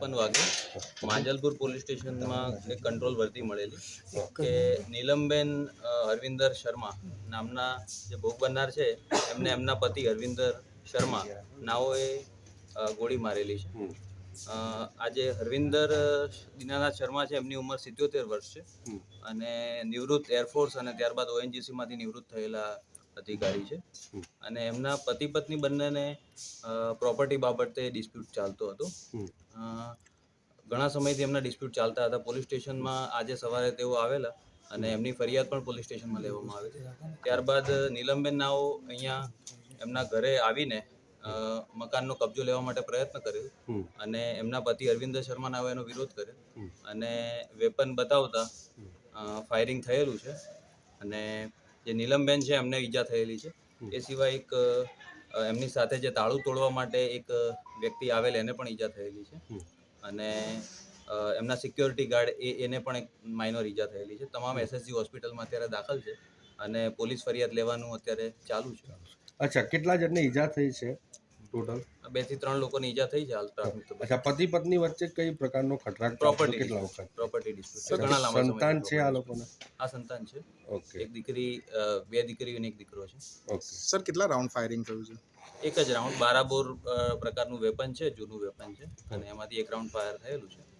ચોપન વાગે માંજલપુર પોલીસ સ્ટેશનમાં એક કંટ્રોલ વર્તી મળેલી કે નીલમબેન હરવિંદર શર્મા નામના જે ભોગ બનનાર છે એમને એમના પતિ હરવિંદર શર્મા નાઓએ ગોળી મારેલી છે. આજે હરવિંદર દીનાનાથ શર્મા છે એમની ઉંમર સિત્યોતેર વર્ષ છે અને નિવૃત્ત એરફોર્સ અને ત્યારબાદ ઓએનજીસીમાંથી નિવૃત્ત થયેલા અધિકારી છે. અને એમના પતિ પત્ની બંનેને પ્રોપર્ટી બાબતે ડિસ્પ્યુટ ચાલતો હતો. ઘણા સમયથી એમના ડિસ્પ્યુટ ચાલતા હતા. પોલીસ સ્ટેશનમાં આજે સવારે તેઓ આવેલા અને એમની ફરિયાદ પણ પોલીસ સ્ટેશનમાં લેવામાં આવી ત્યારબાદ નીલમબેન નાઓ અહીંયા એમના ઘરે આવીને મકાનનો કબજો લેવા માટે પ્રયત્ન કર્યો અને એમના પતિ અરવિંદ શર્મા નાઓએ એનો વિરોધ કર્યો. અને વેપન બતાવતા ફાયરિંગ થયેલું છે. અને જે નીલમબેન છે એમને ઈજા થયેલી છે. એ સિવાય એક એમની સાથે જે તાળું તોડવા માટે એક વ્યક્તિ આવેલ એને પણ ઈજા થયેલી છે. અને એમના સિક્યોરિટી ગાર્ડ એ એને પણ એક માઇનોર ઈજા થયેલી છે. તમામ એસએસજી હોસ્પિટલમાં અત્યારે દાખલ છે અને પોલીસ ફરિયાદ લેવાનું અત્યારે ચાલુ છે. અચ્છા કેટલા જણને ઈજા થઈ છે? ટોટલ બેથી ત્રણ લોકોની ઈજા થઈ છે હાલ પ્રાથમિક તબક્કે અચ્છા પતિ પત્ની વચ્ચે કઈ પ્રકારનો ખટરાક ચાલતો? પ્રોપર્ટી કેટલા વખત? પ્રોપર્ટી ડિસ્પ્યુટ ઘણા લાંબા સંતાન છે આ લોકોને? આ સંતાન છે. ઓકે. એક દીકરી અ, બે દીકરીઓ અને એક દીકરો છે. ઓકે. સર કેટલા રાઉન્ડ ફાયરિંગ થયું છે? એક જ રાઉન્ડ. બારાબોર અ, પ્રકારનું વેપન છે જૂનું વેપન છે. અને એમાંથી એક રાઉન્ડ ફાયર થયેલું છે.